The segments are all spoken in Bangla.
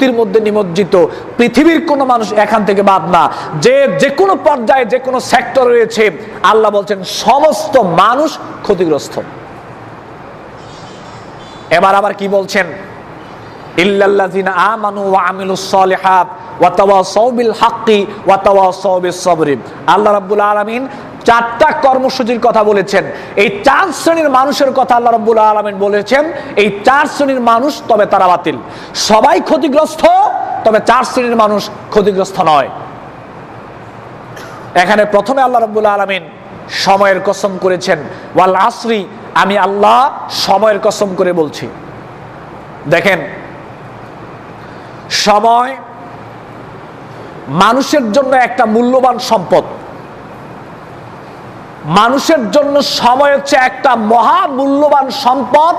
ক্ষতির মধ্যে নিমজ্জিত, পৃথিবীর কোনো মানুষ এখান থেকে বাদ না। যে যে কোনো পর্যায়ে, যে কোনো সেক্টর রয়েছে, আল্লাহ বলছেন, সমস্ত মানুষ ক্ষতিগ্রস্ত। এবার আবার কি বলছেন? আল্লাহ রাব্বুল আলামিন চারটা কর্মসূচির কথা বলেছেন। এই চার শ্রেণির মানুষের কথা আল্লাহ রাব্বুল আলামিন বলেছেন, এই চার শ্রেণির মানুষ তবে তারা বাতিল। সবাই ক্ষতিগ্রস্ত, তবে চার শ্রেণির মানুষ ক্ষতিগ্রস্ত নয়। এখানে প্রথমে আল্লাহ রাব্বুল আলামিন সময়ের কসম করেছেন, ওয়াল আসরি, আমি আল্লাহ সময়ের কসম করে বলছি। দেখেন, সময় মানুষের জন্য একটা মূল্যবান সম্পদ। মানুষের জন্য সময় হচ্ছে একটা মহা মূল্যবান সম্পদ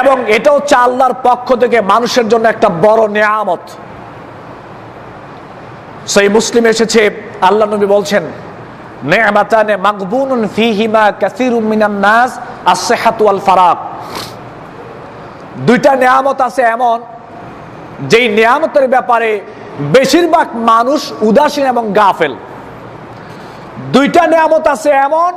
এবং এটা হচ্ছে আল্লাহর পক্ষ থেকে মানুষের জন্য একটা বড় নেয়ামত। সেই মুসলিম এসেছে, আল্লাহ নবী বলছেন নেমাতানে মাকবুনুন ফিহিমা কাসিরুম মিনান নাস as-সিহাতু ওয়াল ফারাক। দুইটা নেয়ামত আছে এমন, যেই নিয়ামতের ব্যাপারে বেশিরভাগ মানুষ উদাসীন এবং গাফেল। দুইটা নিয়ামত আছে এমন,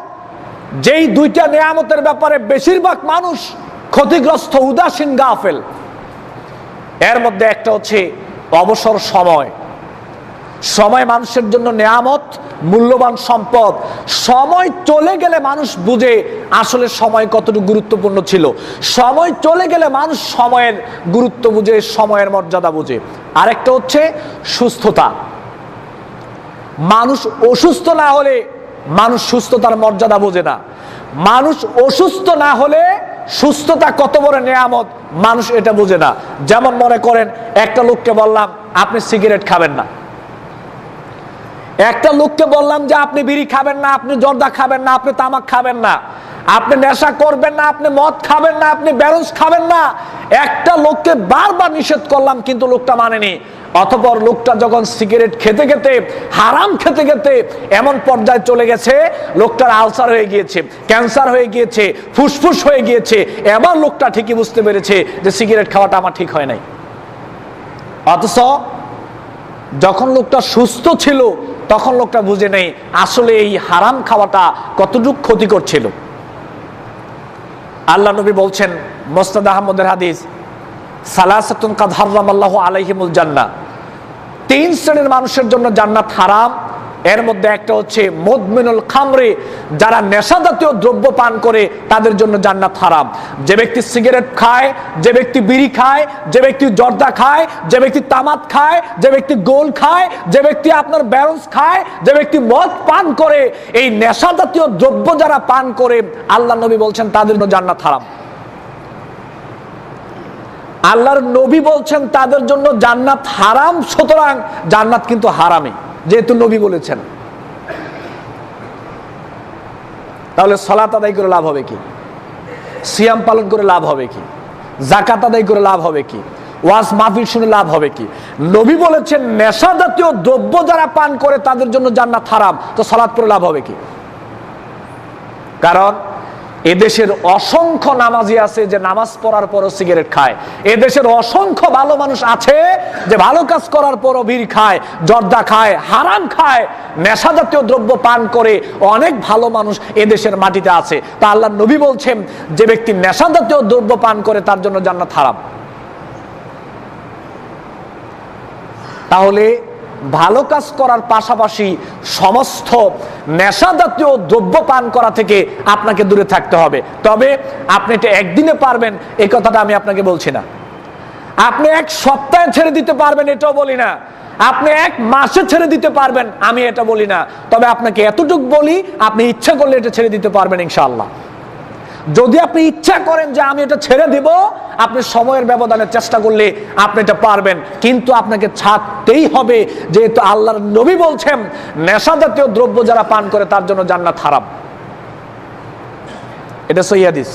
যেই দুইটা নিয়ামতের ব্যাপারে বেশিরভাগ মানুষ ক্ষতিগ্রস্ত, উদাসীন, গাফেল। এর মধ্যে একটা হচ্ছে অবসর সময়। সময় মানুষের জন্য নেয়ামত, মূল্যবান সম্পদ। সময় চলে গেলে মানুষ বুঝে আসলে সময় কতটুকু গুরুত্বপূর্ণ ছিল। সময় চলে গেলে মানুষ সময়ের গুরুত্ব বুঝে, সময়ের মর্যাদা বুঝে। আরেকটা হচ্ছে সুস্থতা। মানুষ অসুস্থ না হলে মানুষ সুস্থতার মর্যাদা বোঝে না। মানুষ অসুস্থ না হলে সুস্থতা কত বড় নেয়ামত, মানুষ এটা বোঝে না। যেমন মনে করেন, একটা লোককে বললাম, আপনি সিগারেট খাবেন না। একটা লোককে বললাম যে, আপনি বিড়ি খাবেন না, আপনি জর্দা খাবেন না, আপনি তামাক খাবেন না। আপনি নেশা করবেন না, আপনি মদ খাবেন না, আপনি ব্যালেন্স খাবেন না। একটা লোককে বারবার নিষেধ করলাম, কিন্তু লোকটা মানেনি। অতপর লোকটা যখন সিগারেট খেতে খেতে, হারাম খেতে খেতে এমন পর্যায়ে চলে গেছে, লোকটার আলসার হয়ে গিয়েছে, ক্যান্সার হয়ে গিয়েছে, ফুসফুস হয়ে গিয়েছে। এবার লোকটা ঠিকই বুঝতে পেরেছে যে সিগারেট খাওয়াটা আমার ঠিক হয় নাই। অথচ যখন লোকটা সুস্থ ছিল, তখন লোকটা বুঝে নেই আসলে এই হারাম খাওয়াটা কতটুকু ক্ষতি করছিল আল্লাহ নবী বলছেন, মোস্তাদ আহমদের হাদিস সালাসাতুন কাদ হারাম আল্লাহ আলাইহিমুল জান্না তিন শ্রেণির মানুষের জন্য জান্নাত হারাম। এর মধ্যে একটা হচ্ছে মদমিনুল খামরে, যারা নেশা জাতীয় দ্রব্য পান করে, তাদের জন্য জান্নাত হারাম। যে ব্যক্তি সিগারেট খায়, যে ব্যক্তি বিড়ি খায়, যে ব্যক্তি জর্দা খায়, যে ব্যক্তি তামাক খায়, যে ব্যক্তি গোল খায়, যে ব্যক্তি আপনার ব্যারন্স খায়, যে ব্যক্তি মদ পান করে, এই নেশা জাতীয় দ্রব্য যারা পান করে, আল্লাহ নবী বলছেন তাদের জন্য জান্নাত হারাম। আল্লাহর নবী বলছেন তাদের জন্য জান্নাত হারাম, সুতরাং জান্নাত কিন্তু হারামে যেহেতু নবী বলেছেন। তাহলে সলাত আদায় করে লাভ হবে কি? সিয়াম পালন করে লাভ হবে কি? জাকাত আদায় করে লাভ হবে কি? ওয়াজ মাহফিল শুনে লাভ হবে কি? নবী বলেছেন নেশা জাতীয় দ্রব্য যারা পান করে তাদের জন্য জান্নাত হারাম, তো সালাত করে লাভ হবে কি? কারণ এদেশের অসংখ্য নামাজি আছে যে নামাজ পড়ার পরও সিগারেট খায়। এদেশের অসংখ্য ভালো মানুষ আছে যে ভালো কাজ করার পরও বিড়ি খায়, জর্দা খায়, হারাম খায় নেশা জাতীয় দ্রব্য পান করে অনেক ভালো মানুষ এদেশের মাটিতে আছে। তা আল্লাহ নবী বলছেন, যে ব্যক্তি নেশা জাতীয় দ্রব্য পান করে তার জন্য জান্নাত হারাম। তাহলে ভালো কাজ করার পাশাপাশি সমস্ত নেশা জাতীয় দ্রব্য পান করা থেকে আপনাকে দূরে থাকতে হবে। তবে আপনি এটা একদিনে পারবেন এই কথাটা আমি আপনাকে বলছি না। আপনি এক সপ্তাহে ছেড়ে দিতে পারবেন, এটাও বলি না। আপনি এক মাসে ছেড়ে দিতে পারবেন, আমি এটা বলি না। তবে আপনাকে এতটুক বলি, আপনি ইচ্ছা করলে এটা ছেড়ে দিতে পারবেন, ইনশাআল্লাহ। যদি আপনি ইচ্ছা করেন যে আমি এটা ছেড়ে দিব, আপনি সময়ের ব্যবধানের চেষ্টা করলে আপনি এটা পারবেন। কিন্তু আপনাকে ছাড়তেই হবে, যেহেতু আল্লাহর নবী বলছেন, নেশা জাতীয় দ্রব্য যারা পান করে তার জন্য জান্নাত খারাপ এটা সহিদিস